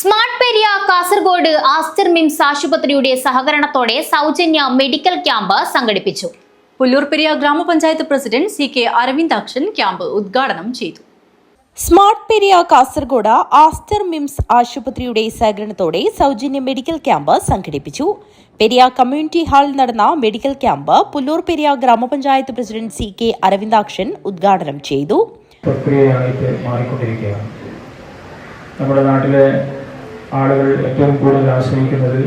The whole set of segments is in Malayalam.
Smart Periya Kasaragod Aster MIMS ആശുപത്രിയുടെ സഹകരണത്തോടെ സൗജന്യ മെഡിക്കൽ ക്യാമ്പ് സംഘടിപ്പിച്ചു. പുല്ലൂർ പെരിയ ഗ്രാമപഞ്ചായത്ത് president C K Aravindakshan camp ഉദ്ഘാടനം ചെയ്തു. Smart Periya Kasaragod Aster MIMS ആശുപത്രിയുടെ സഹകരണത്തോടെ സൗജന്യ മെഡിക്കൽ ക്യാമ്പ് സംഘടിപ്പിച്ചു. പെരിയ കമ്മ്യൂണിറ്റി ഹാളിൽ നടന്ന മെഡിക്കൽ ക്യാമ്പ് പുല്ലൂർ പെരിയ ഗ്രാമപഞ്ചായത്ത് പ്രസിഡന്റ് സി കെ അരവിന്ദാക്ഷൻ ഉദ്ഘാടനം ചെയ്തു. നമ്മുടെ നാട്ടിലെ ആളുകൾ ഏറ്റവും കൂടുതൽ ആശ്രയിക്കുന്നത്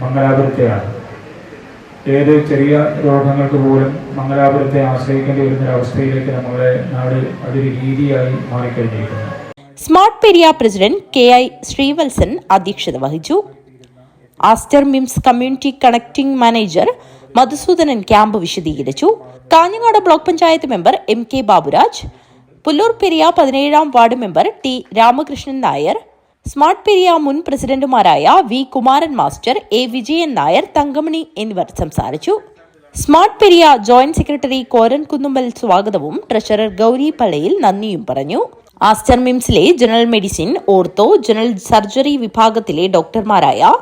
മംഗലാപുരത്തെയാണ്. ഏത് ചെറിയ രോഗങ്ങൾക്ക് പോലും മംഗലാപുരത്തെ ആശ്രയിക്കേണ്ടി വരുന്ന അവസ്ഥയിലേക്ക് നമ്മുടെ നാട് അതൊരു രീതിയായി മാറിക്കഴിഞ്ഞിരിക്കുന്നു. Smart Periya president K I Sreevalsan അധ്യക്ഷത വഹിച്ചു. Aster MIMS community connecting manager Madhusudanan camp വിശദീകരിച്ചു. Kanhangad block panchayat member M K Baburaj. Pullur Periya പതിനേഴാം ward member T Ramakrishnan Nair. Smart Periya മുൻ പ്രസിഡന്റുമാരായ V Kumaran master A Vijayan Nair Thankamani എന്നിവർ സംസാരിച്ചു. Smart Periya joint secretary Koran Kunnumbal സ്വാഗതവും ട്രഷറർ ഗൗരി പള്ളയിൽ നന്ദിയും പറഞ്ഞു. Aster മിംസിലെ general medicine ortho general surgery വിഭാഗത്തിലെ ഡോക്ടർമാരായ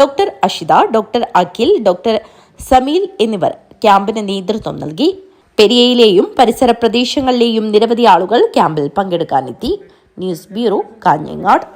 doctor Ashitha doctor Akhil doctor Sameel എന്നിവർ ക്യാമ്പിന് നേതൃത്വം നൽകി. പെരിയയിലെയും പരിസര പ്രദേശങ്ങളിലെയും നിരവധി ആളുകൾ ക്യാമ്പിൽ പങ്കെടുക്കാനെത്തി. News bureau Kanhangad.